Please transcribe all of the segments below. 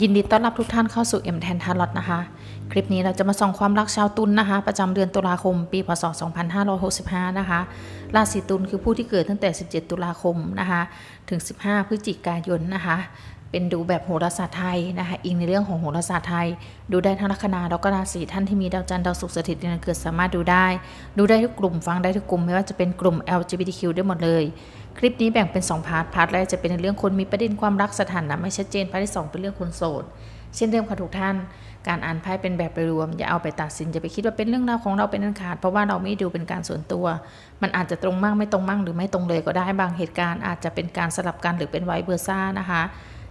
ยินดีต้อนรับทุกท่านเข้าสู่เอ็มแทนทารอตนะคะ คลิปนี้เราจะมาส่องความรักชาวตุลนนะคะ ประจำเดือนตุลาคม ปีพศ 2565 นะคะ ราศีตุลคือผู้ที่เกิดตั้งแต่ 17 ตุลาคมนะคะ ถึง 15 พฤศจิกายนนะคะ เป็นดูแบบโหราศาสตร์ไทยนะคะอิงในเรื่องของโหราศาสตร์ไทย ดูได้ทั้งลัคนาแล้วก็ราศีท่านที่มีดาวจันทร์ดาวศุกร์สถิตในเดือนเกิดสามารถดูได้ ดูได้ทุกกลุ่มฟังได้ทุกกลุ่มไม่ว่าจะเป็นกลุ่ม LGBTQ ได้หมดเลย คลิปนี้แบ่งเป็น2พาร์ทพาร์ทแรกจะเป็นในเรื่องคนมีประเด็นความรักสถานะไม่ชัดเจนพาร์ทที่ 2 เป็นเรื่องคนโสดเช่นเดิมค่ะทุกท่าน การอ่านไพ่เป็นแบบโดยรวม อย่าเอาไปตัดสินอย่าไปคิดว่าเป็นเรื่องราวของเราเป็นอันขาด เพราะว่าเราไม่ดูเป็นการส่วนตัว มันอาจจะตรงมากไม่ตรงมั่งหรือไม่ตรงเลยก็ได้บางเหตุการณ์อาจจะเป็นการสลับกันหรือเป็นไวเบอร์ซ่านะคะ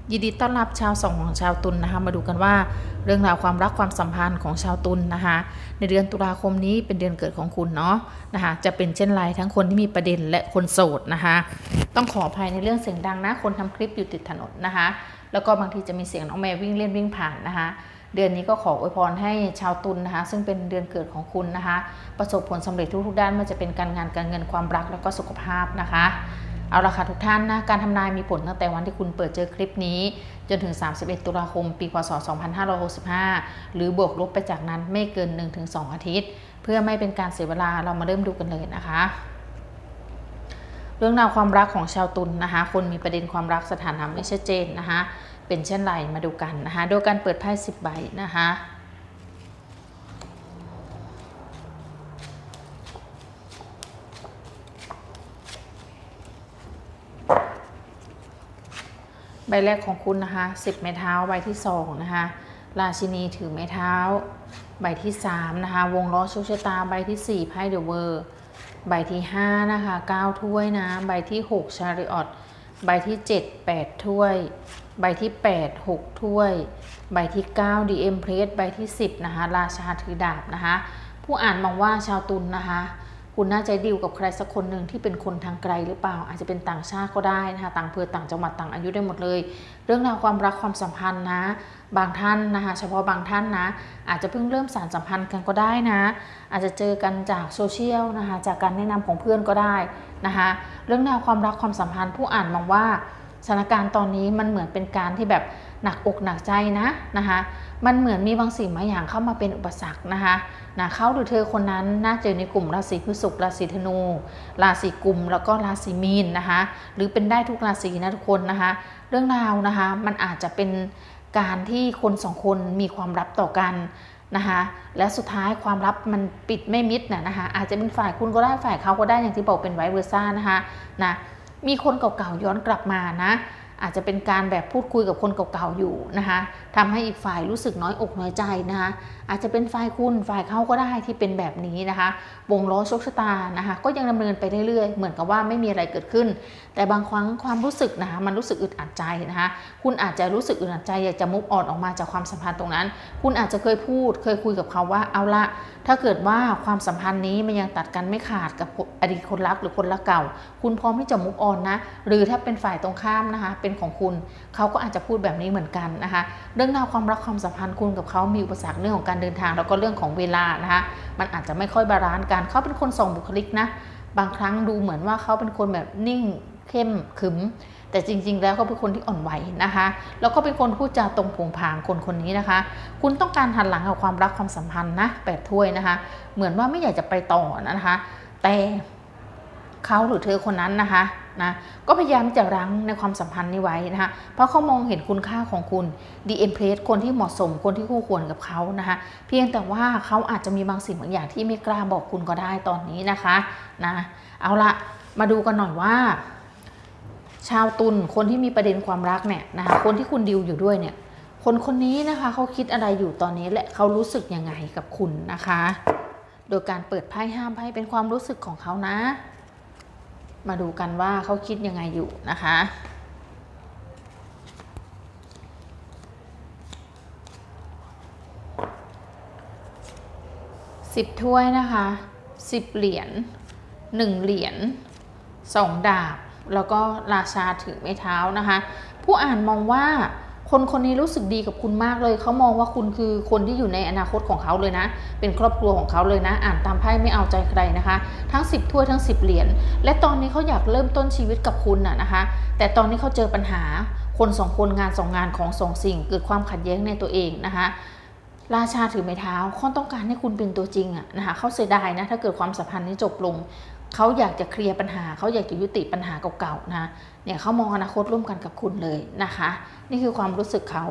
ยินดีต้อนรับชาวสองของชาวตุลนนะคะ มาดูกันว่าเรื่องราวความรักความสัมพันธ์ของชาวตุลนนะคะ ในเดือนตุลาคมนี้เป็นเดือนเกิดของคุณเนาะนะคะ จะเป็นเช่นไรทั้งคนที่มีประเด็นและคนโสดนะคะ ต้องขออภัยในเรื่องเสียงดังนะ คนทำคลิปอยู่ติดถนนนะคะ แล้วก็บางทีจะมีเสียงน้องแมววิ่งเล่นวิ่งผ่านนะคะ เดือนนี้ก็ขออวยพรให้ชาวตุลนนะคะ ซึ่งเป็นเดือนเกิดของคุณนะคะ ประสบผลสำเร็จทุกๆด้านไม่ว่าจะเป็นการงานการเงินความรักแล้วก็สุขภาพนะคะ เอาละค่ะทุกท่านนะ การทำนายมีผลตั้งแต่วันที่คุณเปิดเจอคลิปนี้ จนถึง 31 ตุลาคม ปี พศ 2565 หรือบวกลบไปจากนั้นไม่เกิน 1-2 อาทิตย์ เพื่อไม่เป็นการเสียเวลาเรามาเริ่มดูกันเลยนะคะ เรื่องราวความรักของชาวตุลนนะคะ คนมีประเด็นความรักสถานะไม่ชัดเจนนะคะ เป็นเช่นไรมาดูกันนะคะ โดยการเปิดไพ่10ใบนะคะ ใบแรกของคุณนะคะ10 ไม้เท้าใบที่2นะคะราชินีถือไม้เท้า ใบที่3นะคะวงล้อโชคชะตาใบที่4ไพ่เดอะเวอร์ใบที่5นะคะ9ถ้วยนะใบที่ 6 ชาริออตใบที่ 7 8 ถ้วย ใบที่ 8 6 ถ้วย ใบที่9ดีเอ็มเพรสใบที่ 10 นะคะ ราชาถือดาบนะคะ ผู้อ่านมองว่าชาวตุลนนะคะ คุณน่าจะดีลกับใครสักคนหนึ่งที่เป็นคนทางไกลหรือเปล่า อาจจะเป็นต่างชาติก็ได้นะคะต่างเพอต่างจังหวัดต่างอายุได้หมดเลย เรื่องราวความรักความสัมพันธ์นะ บางท่านนะคะเฉพาะบางท่านนะ อาจจะเพิ่งเริ่มสารสัมพันธ์กันก็ได้นะ อาจจะเจอกันจากโซเชียลนะคะจากการแนะนำของเพื่อนก็ได้นะคะเรื่องราวความรักความสัมพันธ์ผู้อ่านมองว่า สถานการณ์ตอนนี้มันเหมือนเป็นการที่แบบหนักอกหนักใจนะนะคะมันเหมือนมีบางสิ่งบางอย่างเข้ามาเป็นอุปสรรคนะคะนะเขาหรือเธอคนนั้นน่าจะอยู่ในกลุ่มราศีพฤษภราศีธนู ราศีกุมแล้วก็ราศีมีนนะคะหรือเป็นได้ทุกราศีนะทุกคนนะคะเรื่องราวนะคะมันอาจจะเป็นการที่คนสองคนมีความลับต่อกันนะคะและสุดท้ายความลับมันปิดไม่มิดนะนะคะอาจจะเป็นฝ่ายคุณก็ได้ฝ่ายเขาก็ได้อย่างที่บอกเป็นไวเวอร์ซ่านะคะนะ มีคนเก่าๆย้อนกลับมานะ อาจจะเป็นการแบบพูดคุยกับคนเก่าๆอยู่นะคะทำให้อีกฝ่ายรู้สึกน้อยอกน้อยใจนะคะ อาจจะเป็นฝ่ายคุณฝ่ายเขาก็ได้ที่เป็นแบบนี้นะคะ วงล้อโชคชะตานะคะ ก็ยังดำเนินไปเรื่อยๆ เหมือนกับว่าไม่มีอะไรเกิดขึ้น แต่บางครั้งความรู้สึกนะคะมันรู้สึกอึดอัดใจนะคะ คุณอาจจะรู้สึกอึดอัดใจอยากจะมุกออนออกมาจากความสัมพันธ์ตรงนั้น คุณอาจจะเคยพูด เคยคุยกับเขาว่าเอาละถ้าเกิดว่าความสัมพันธ์นี้มันยังตัดกันไม่ขาดกับอดีตคนรักหรือคนรักเก่า คุณพร้อมที่จะมุกออนนะ หรือถ้าเป็นฝ่ายตรงข้ามนะคะเป็นของคุณ เขาก็อาจจะพูดแบบนี้เหมือนกันนะคะ เรื่องราวความรักความสัมพันธ์คุณกับเขามีอุปสรรคเรื่องของการเดินทาง แล้วก็เรื่องของเวลานะคะมันอาจจะไม่ค่อยบาลานซ์กันเขาเป็นคนส่งบุคลิกนะบางครั้งดูเหมือนว่าเขาเป็นคนแบบนิ่งเข้มขึมแต่จริง ๆ แล้วเขาเป็นคนที่อ่อนไหวนะคะ แล้วก็เป็นคนพูดจาตรงผงผางคนคนนี้นะคะ คุณต้องการหันหลังกับความรักความสัมพันธ์นะแปดถ้วยนะคะ เหมือนว่าไม่อยากจะไปต่อนะคะ แต่เขาหรือเธอคนนั้นนะคะ นะก็พยายามจะรั้งในความสัมพันธ์นี้ไว้นะคะเพราะเขามองเห็นคุณค่าของคุณดีเอ็มเพลสคนที่เหมาะสมคนที่คู่ควรกับเขานะคะเพียงแต่ว่าเขาอาจจะมีบางสิ่งบางอย่างที่ไม่กล้าบอกคุณก็ได้ตอนนี้นะคะนะเอาละมาดูกันหน่อยว่า ชาวตุลคนที่มีประเด็นความรักเนี่ยนะคะคนที่คุณดิวอยู่ด้วยเนี่ยคนคนนี้นะคะเขาคิดอะไรอยู่ตอนนี้และเขารู้สึกยังไงกับคุณนะคะ โดยการเปิดไพ่ห้ามไพ่เป็นความรู้สึกของเขานะ มาดูกันว่าเขาคิดยังไงอยู่นะคะ สิบถ้วยนะคะสิบเหรียญหนึ่งเหรียญสองดาบ แล้วก็ราชาถือไม้เท้านะคะ ผู้อ่านมองว่า คนคนนี้รู้สึกดีกับคุณมากเลย เขามองว่าคุณคือคนที่อยู่ในอนาคตของเขาเลยนะ เป็นครอบครัวของเขาเลยนะ อ่านตามไพ่ไม่เอาใจใครนะคะ ทั้ง 10 ถ้วยทั้ง 10 เหรียญ และตอนนี้เขาอยากเริ่มต้นชีวิตกับคุณน่ะนะคะ แต่ตอนนี้เขาเจอปัญหา คนสองคนงานสองงานของสองสิ่ง เกิดความขัดแย้งในตัวเองนะคะราชาถือไม้เท้าเขาต้องการให้คุณเป็นตัวจริงอะนะคะเขาเสียดายนะถ้าเกิดความสัมพันธ์นี้จบลง เขาอยากจะเคลียร์ปัญหา เขาอยากจะยุติปัญหาเก่าๆนะเนี่ยเขามองอนาคตร่วมกันกับคุณเลยนะคะ นี่คือความรู้สึกเขา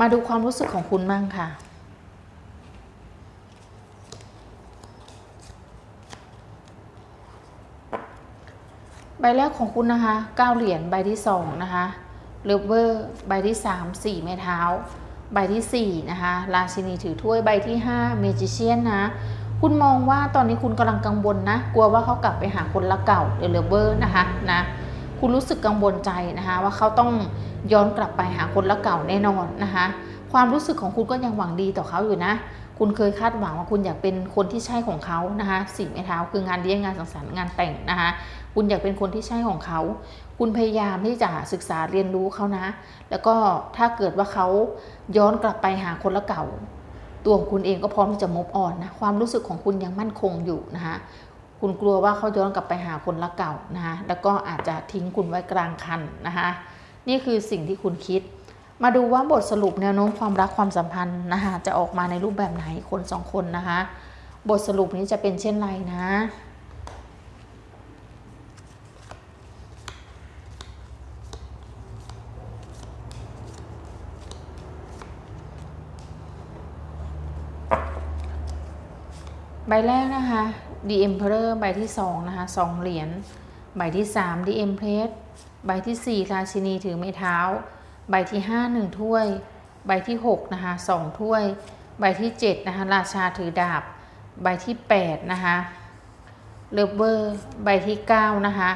มาดูความรู้สึกของคุณมั่งค่ะใบแรกของคุณนะคะ9เหรียญใบที่2นะคะเลเวอร์ใบที่3 4ไม้เท้า ใบที่4นะคะราชินีถือถ้วยใบที่5เมจิเชียนนะ คุณมองว่าตอนนี้คุณกำลังกังวลนะ กลัวว่าเขากลับไปหาคนรักเก่าหรือเลเวอร์นะคะนะคุณรู้สึกกังวลใจนะคะ ว่าเขาต้องย้อนกลับไปหาคนรักเก่าแน่นอนนะคะ ความรู้สึกของคุณก็ยังหวังดีต่อเขาอยู่นะ คุณเคยคาดหวังว่าคุณอยากเป็นคนที่ใช่ของเขานะคะสี่ไม้เท้าคืองานเลี้ยงงานสังสรรค์งานแต่งนะคะ คุณอยากเป็นคนที่ใช่ของเขา คุณพยายามที่จะศึกษาเรียนรู้เขานะ แล้วก็ถ้าเกิดว่าเขาย้อนกลับไปหาคนละเก่า ตัวของคุณเองก็พร้อมที่จะมบอ่อนนะความรู้สึกของคุณยังมั่นคงอยู่นะคะคุณกลัวว่าเขาย้อนกลับไปหาคนละเก่านะคะแล้วก็อาจจะทิ้งคุณไว้กลางคันนะคะนี่คือสิ่งที่คุณคิด มาดูว่าบทสรุปแนวโน้มความรักความสัมพันธ์นะคะจะออกมาในรูปแบบไหนคนสองคนนะคะบทสรุปนี้จะเป็นเช่นไรนะ ใบแรกนะคะ The Emperor ใบที่2นะคะ2เหรียญ ใบที่3 The Empress ใบที่4ราชินีถือไม้เท้า ใบที่5 1ถ้วย ใบที่6นะคะ2ถ้วย ใบที่7นะคะราชาถือดาบ ใบที่8นะคะเลเวอร์ ใบที่9นะคะ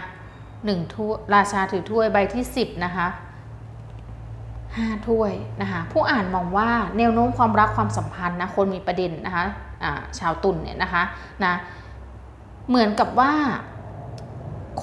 1ถ้วย ราชาถือถ้วย ใบที่ 10นะคะ ห้าถ้วยนะคะผู้อ่านมองว่าแนวโน้มความรักความสัมพันธ์นะคนมีประเด็นนะคะะชาวตุลเนี่ยนะคะนะเหมือนกับว่า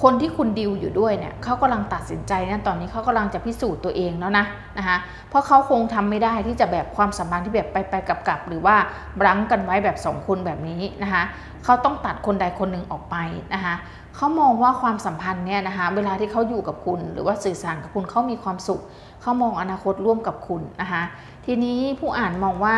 คนที่คุณดิวอยู่ด้วยเนี่ยเขากำลังตัดสินใจนะตอนนี้เขากำลังจะพิสูจน์ตัวเองแล้วนะนะคะเพราะเขาคงทำไม่ได้ที่จะแบบความสัมพันธ์ที่แบบไปไปกับกับหรือว่ารั้งกันไว้แบบสองคนแบบนี้นะคะเขาต้องตัดคนใดคนหนึ่งออกไปนะคะเขามองว่าความสัมพันธ์เนี่ยนะคะเวลาที่เขาอยู่กับคุณ หรือว่าสื่อสารกับคุณเขามีความสุขเขามองอนาคตร่วมกับคุณนะคะทีนี้ผู้อ่านมองว่า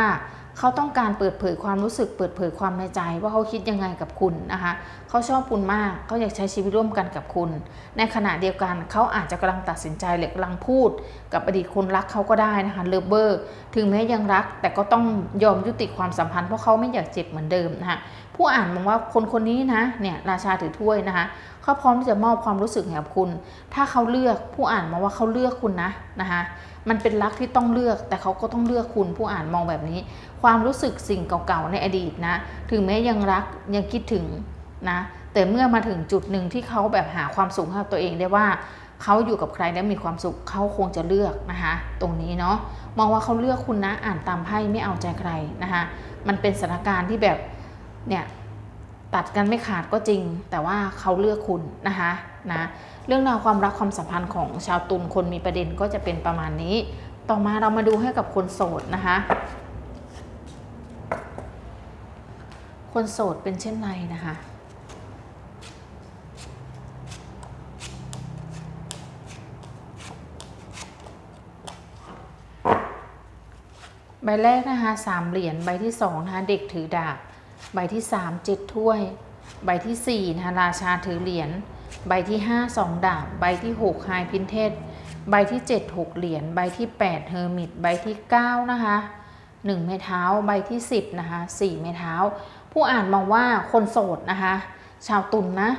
เขาต้องการเปิดเผยความรู้สึก เปิดเผยความในใจ ว่าเขาคิดยังไงกับคุณนะคะเขาชอบคุณมากเขาอยากใช้ชีวิตร่วมกันกับคุณ ในขณะเดียวกันเขาอาจจะกำลังตัดสินใจหรือกำลังพูด กับอดีตคนรักเขาก็ได้นะคะเลิฟเบอร์ถึงแม้ยังรัก แต่ก็ต้องยอมยุติความสัมพันธ์เพราะเขาไม่อยากเจ็บเหมือนเดิมนะคะผู้อ่านมองว่าคนคนนี้นะเนี่ยราชาถือถ้วยนะคะเขาพร้อมที่จะมอบความรู้สึกให้กับคุณ ถ้าเขาเลือกผู้อ่านมองว่าเขาเลือกคุณนะนะคะ มันเป็นรักที่ต้องเลือก แต่เขาก็ต้องเลือกคุณผู้อ่านมองแบบนี้ ความรู้สึกสิ่งเก่าๆในอดีตนะ ถึงแม้ยังรักยังคิดถึงนะ แต่เมื่อมาถึงจุดหนึ่งที่เขาแบบหาความสุขให้ตัวเองได้ว่าเขาอยู่กับใครแล้วมีความสุขเขาคงจะเลือกนะคะ ตรงนี้เนาะมองว่าเขาเลือกคุณนะอ่านตามไพ่ไม่เอาใจใครนะคะมันเป็นสถานการณ์ที่แบบเนี่ยตัดกันไม่ขาดก็จริง แต่ว่าเขาเลือกคุณนะคะ นะเรื่องราวความรักความสัมพันธ์ของชาวตุลคนมีประเด็นก็จะเป็นประมาณนี้ ต่อมาเรามาดูให้กับคนโสดนะคะ คนโสดเป็นเช่นไรนะคะใบแรกนะคะสามเหรียญใบที่สองนะคะเด็กถือดาบ ใบที่สามเจ็ดถ้วย ใบที่สี่นะคะราชาถือเหรียญ ใบที่ห้าสองดาบ ใบที่หกไฮพินเทสใบที่เจ็ดหกเหรียญ ใบที่แปดเฮอร์มิต ใบที่เก้านะคะหนึ่งไม้เท้า ใบที่สิบนะคะสี่ไม้เท้า ผู้อ่านมองว่าคนโสดนะคะ ชาวตุลนนะ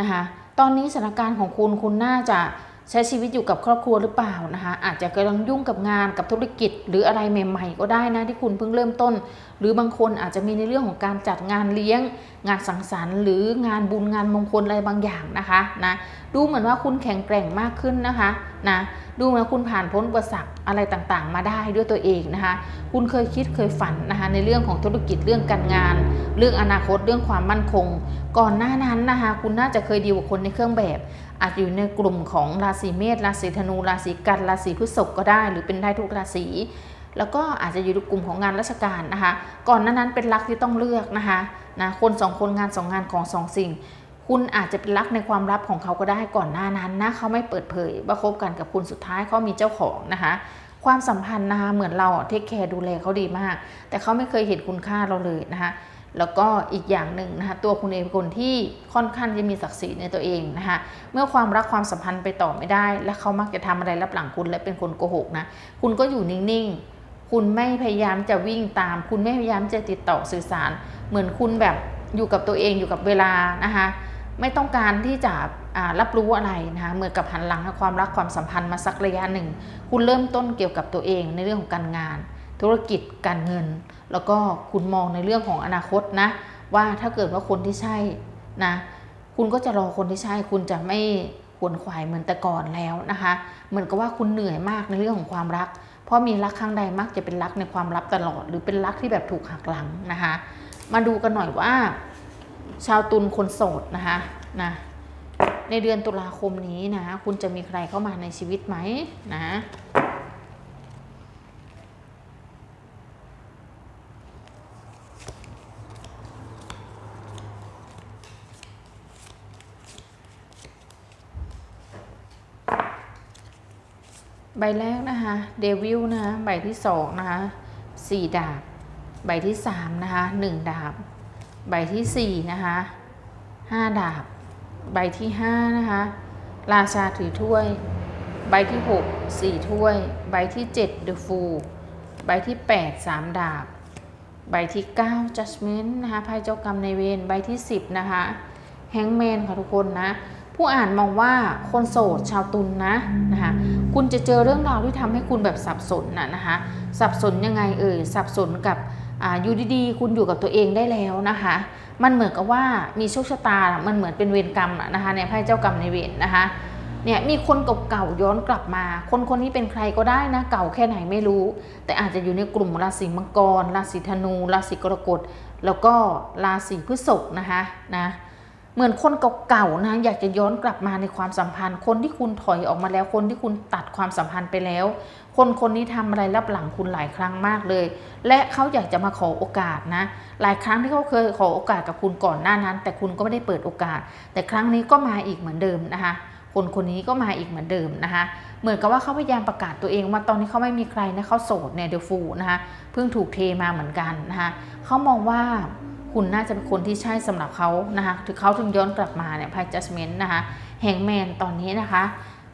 นะคะ ตอนนี้สถานการณ์ของคุณคุณน่าจะ ใช้ชีวิตอยู่กับครอบครัวหรือเปล่านะคะอาจจะกำลังยุ่งกับงานกับธุรกิจ หรืออะไรใหม่ ๆ ก็ได้นะที่คุณเพิ่งเริ่มต้น หรือบางคนอาจจะมีในเรื่องของการจัดงานเลี้ยง งานสังสรรค์ หรืองานบุญงานมงคลอะไรบางอย่างนะคะนะดูเหมือนว่าคุณแข็งแกร่งมากขึ้นนะคะนะดูเหมือนคุณผ่านพ้นอุปสรรคอะไรต่างๆ มาได้ด้วยตัวเองนะคะ คุณเคยคิดเคยฝันนะคะในเรื่องของธุรกิจเรื่องการงาน เรื่องอนาคตเรื่องความมั่นคง ก่อนหน้านั้นนะคะคุณน่าจะเคยดีลกับคนในเครื่องแบบ อาจอยู่ในกลุ่มของราศีเมษราศีธนูราศีกันราศีพฤษภก็ได้ หรือเป็นได้ทุกราศีแล้วก็อาจจะอยู่ในกลุ่มของงานราชการนะคะ ก่อนน้านั้นเป็นรักที่ต้องเลือกนะคะนะคนสองคนงานสองงานของสองสิ่งคคุณอาจจะเป็นรักในความลับของเขาก็ได้ก่อนหน้านั้นนะเขาไม่เปิดเผยว่าคบกันกับคุณสุดท้ายเขามีเจ้าของนะคะความสัมพันธ์นะคะเหมือนเราเทคแคร์ดูแลเขาดีมาก แต่เขาไม่เคยเห็นคุณค่าเราเลยนะคะ แล้วก็อีกอย่างหนึ่งนะคะตัวคุณเองเป็นคนที่ค่อนข้างจะมีศักดิ์ศรีในตัวเองนะคะเมื่อความรักความสัมพันธ์ไปต่อไม่ได้ และเขามักจะทำอะไรรับหลังคุณและเป็นคนโกหกนะคุณก็อยู่นิ่งๆ คุณไม่พยายามจะวิ่งตาม คุณไม่พยายามจะติดต่อสื่อสาร เหมือนคุณแบบอยู่กับตัวเองอยู่กับเวลานะคะไม่ต้องการที่จะรับรู้อะไรนะคะเมื่อกับหันหลังความรักความสัมพันธ์มาสักระยะหนึ่ง คุณเริ่มต้นเกี่ยวกับตัวเองในเรื่องของการงาน ธุรกิจการเงิน แล้วก็คุณมองในเรื่องของอนาคตนะ ว่าถ้าเกิดว่าคนที่ใช่นะ คุณก็จะรอคนที่ใช่ คุณจะไม่ขวนขวายเหมือนแต่ก่อนแล้วนะคะ เหมือนกับว่าคุณเหนื่อยมากในเรื่องของความรัก เพราะมีรักครั้งใดมักจะเป็นรักในความลับตลอด หรือเป็นรักที่แบบถูกหักหลังนะคะ มาดูกันหน่อยว่า ชาวตุลคนโสดนะคะนะในเดือนตุลาคมนี้นะ คุณจะมีใครเข้ามาในชีวิตไหมนะ ใบแรกนะคะเดวิลนะคะใบที่สองนะคะสี่ดาบ ใบที่สามนะคะหนึ่งดาบ ใบที่สี่นะคะห้าดาบ ใบที่ห้านะคะราชาถือถ้วย ใบที่หกสี่ถ้วย ใบที่เจ็ดเดอะฟูลใบที่แปดสามดาบ ใบที่เก้าจัสมินนะคะไพ่เจ้ากรรมในายเวรใบที่สิบนะคะแฮงแมนค่ะทุกคนนะ ผู้อ่านมองว่าคนโสดชาวตุลนนะนะคะคุณจะเจอเรื่องราวที่ทำให้คุณแบบสับสนนะนะคะสับสนยังไงเอ่ยสับสนกับอาอยู่ดีๆคุณอยู่กับตัวเองได้แล้วนะคะ มันเหมือนกับว่ามีโชคชะตา มันเหมือนเป็นเวรกรรมนะคะในไพ่เจ้ากรรมในเวรนะคะเนี่ยมีคนเก่าๆย้อนกลับมา คนคนนี้เป็นใครก็ได้นะ เก่าแค่ไหนไม่รู้ แต่อาจจะอยู่ในกลุ่มราศีมังกร ราศีธนู ราศีกรกฎ แล้วก็ราศีพฤษภนะคะนะ เหมือนคนเก่าๆนะอยากจะย้อนกลับมาในความสัมพันธ์ คนที่คุณถอยออกมาแล้ว คนที่คุณตัดความสัมพันธ์ไปแล้ว คนคนนี้ทำอะไรรับหลังคุณหลายครั้งมากเลย และเขาอยากจะมาขอโอกาสนะ หลายครั้งที่เขาเคยขอโอกาสกับคุณก่อนหน้านั้น แต่คุณก็ไม่ได้เปิดโอกาส แต่ครั้งนี้ก็มาอีกเหมือนเดิมนะคะคนคนนี้ก็มาอีกเหมือนเดิมนะคะ เหมือนกับว่าเขาพยายามประกาศตัวเองว่าตอนนี้เขาไม่มีใครนะเขาโสดเนี่ยเดฟูนะคะเพิ่งถูกเทมาเหมือนกันนะคะเขามองว่า คุณน่าจะเป็นคนที่ใช่สำหรับเขานะคะถึงเขาถึงย้อนกลับมาเนี่ยไพ่จัสเมนต์นะคะแฮงแมนตอนนี้นะคะ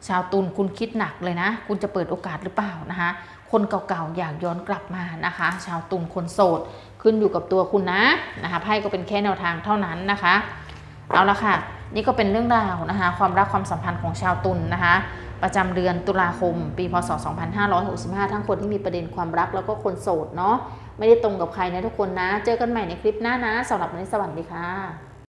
ชาวตุลคุณคิดหนักเลยนะ คุณจะเปิดโอกาสหรือเปล่านะคะ คนเก่าๆอยากย้อนกลับมานะคะ ชาวตุลคนโสดขึ้นอยู่กับตัวคุณนะนะคะไพ่ก็เป็นแค่แนวทางเท่านั้นนะคะ เอาละค่ะ นี่ก็เป็นเรื่องราวนะคะ ความรักความสัมพันธ์ของชาวตุลนนะคะ ประจำเดือนตุลาคม ปีพศ 2565 ทั้งคนที่มีประเด็นความรักแล้วก็คนโสดเนาะ ไม่ได้ตรงกับใครนะทุกคนนะ เจอกันใหม่ในคลิปหน้านะสำหรับวันนี้สวัสดีค่ะ